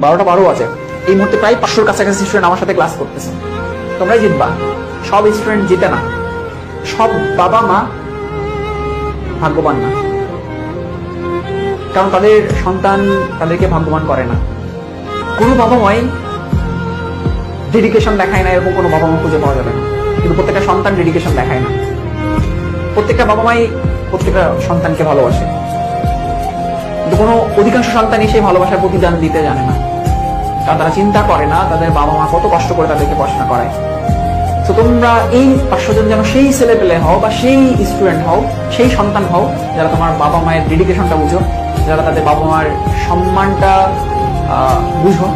বারোটা বারো আছে এই মুহূর্তে প্রায় পাঁচশোর কাছাকাছি স্টুডেন্ট আমার সাথে ক্লাস করতেছে। তোমরাই জিতবা। সব স্টুডেন্ট জিতে না। সব বাবা মা ভাগ্যবান না। কারণ তাদের সন্তান তাদেরকে ভাগ্যবান করে না। কোনো বাবা মাই ডেডিকেশন দেখায় না, এরকম কোনো বাবা মা খুঁজে পাওয়া যাবে না। কিন্তু প্রত্যেকটা সন্তান ডেডিকেশন দেখায় না। প্রত্যেকটা বাবা মাই প্রত্যেকটা সন্তানকে ভালোবাসে। কোনো অধিকাংশ সন্তানই সেই ভালোবাসার প্রতিদান দিতে জানে না। কারণ তারা চিন্তা করে না, তাদের বাবা মা কত কষ্ট করে তাদেরকে পড়াশোনা করায়। তো তোমরা এই পাঁচশো জন যেন সেই ছেলে পেলে হও বা সেই স্টুডেন্ট হও, সেই সন্তান হও, যারা তোমার বাবা মায়ের ডেডিকেশনটা বুঝো, যারা তাদের বাবা মায়ের সম্মানটা বুঝো,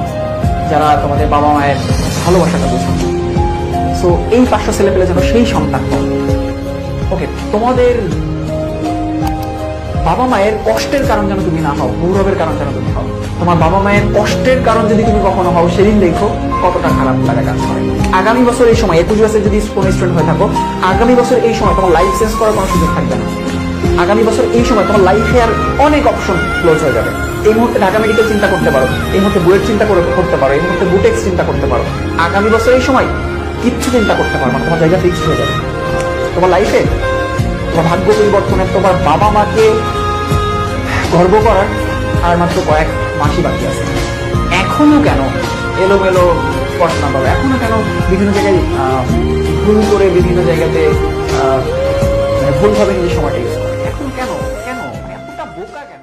যারা তোমাদের বাবা মায়ের ভালোবাসাটা বুঝো। সো এই পাঁচশো ছেলে পেলে যেন সেই সন্তান হও। ওকে তোমাদের বাবা মায়ের কষ্টের কারণ যেন তুমি না হও, গৌরবের কারণ যেন তুমি হও। তোমার বাবা মায়ের কষ্টের কারণ যদি তুমি কখনো হও, সেদিন দেখো কতটা খারাপ লাগা কাজ করে। আগামী বছর এই সময়, একুশ বছর যদি কোনো স্টুডেন্ট হয়ে থাকো, আগামী বছর এই সময় তোমার লাইফ চেঞ্জ করার কোনো সুযোগ থাকবে না। আগামী বছর এই সময় তোমার লাইফে আর অনেক অপশন ক্লোজ হয়ে যাবে। এই মুহূর্তে ঢাকা মেডিকেল চিন্তা করতে পারো, এই মুহূর্তে বুয়েট চিন্তা করে করতে পারো, এই মুহূর্তে বুটেক্স চিন্তা করতে পারো। আগামী বছর এই সময় কিচ্ছু চিন্তা করতে পারো না, তোমার জায়গা ফিক্সড হয়ে যাবে। তোমার লাইফে ভাগ্য পরিবর্তনে তোমার বাবা মাকে গর্ব করার আর মাত্র কয়েক মাসই বাকি আছে। এখনও কেন এলোমেলো পড়াশোনা করো এখনও কেন বিভিন্ন জায়গায় ভুল করে বিভিন্ন জায়গাতে মানে ভুলভাবে নিজের সময়টা ইউজ এখন কেন? কেন? এতটা বোকা কেন?